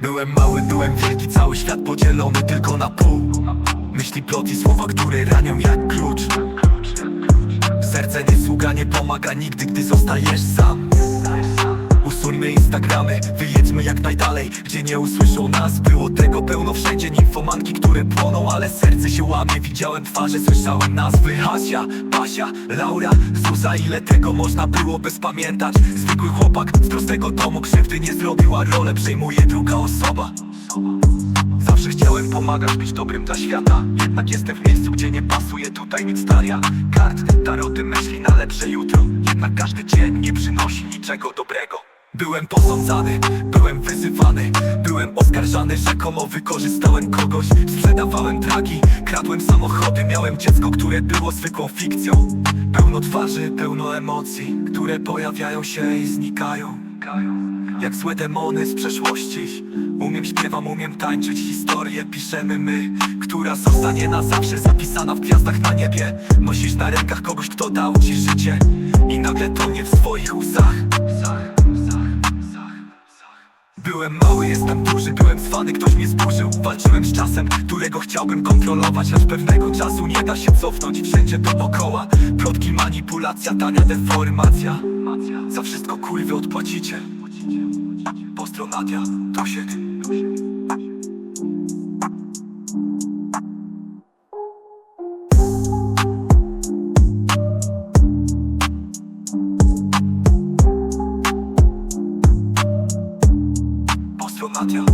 Byłem mały, byłem wielki, cały świat podzielony tylko na pół. Myśli, plot i słowa, które ranią jak klucz. Serce nie sługa, nie pomaga nigdy, gdy zostajesz sam. Usuńmy Instagramy, wyjedźmy jak najdalej. Gdzie nie usłyszą nas, było tego pełno wszędzie. Nimfomanki, które płoną, ale serce się łamie. Widziałem twarze, słyszałem nazwy. Hasia, Basia, Laura, Zuza. Ile tego można byłoby spamiętać? Zwykły chłopak z prostego domu krzywdy nie zrobił A rolę przejmuje druga osoba. Zawsze chciałem pomagać, być dobrym dla świata. Jednak jestem w miejscu, gdzie nie pasuje tutaj nic talia Kart, taroty, myśli na lepsze jutro. Jednak każdy dzień nie przynosi niczego dobrego Byłem posądzany, byłem wyzywany Byłem oskarżany, rzekomo wykorzystałem kogoś. Sprzedawałem dragi, kradłem samochody Miałem dziecko, które było zwykłą fikcją. Pełno twarzy, pełno emocji Które pojawiają się i znikają. Jak złe demony z przeszłości. Umiem śpiewam, umiem tańczyć Historię piszemy my Która zostanie na zawsze zapisana w gwiazdach na niebie. Nosisz na rękach kogoś, kto dał ci życie I nagle to nie w swoich łzach Byłem mały, jestem duży, byłem zwany, ktoś mnie zburzył. Walczyłem z czasem, którego chciałbym kontrolować. Aż pewnego czasu nie da się cofnąć wszędzie dookoła. Plotki, manipulacja, tania deformacja. Za wszystko kurwy odpłacicie. Pozdro Nadia, to się Matteo.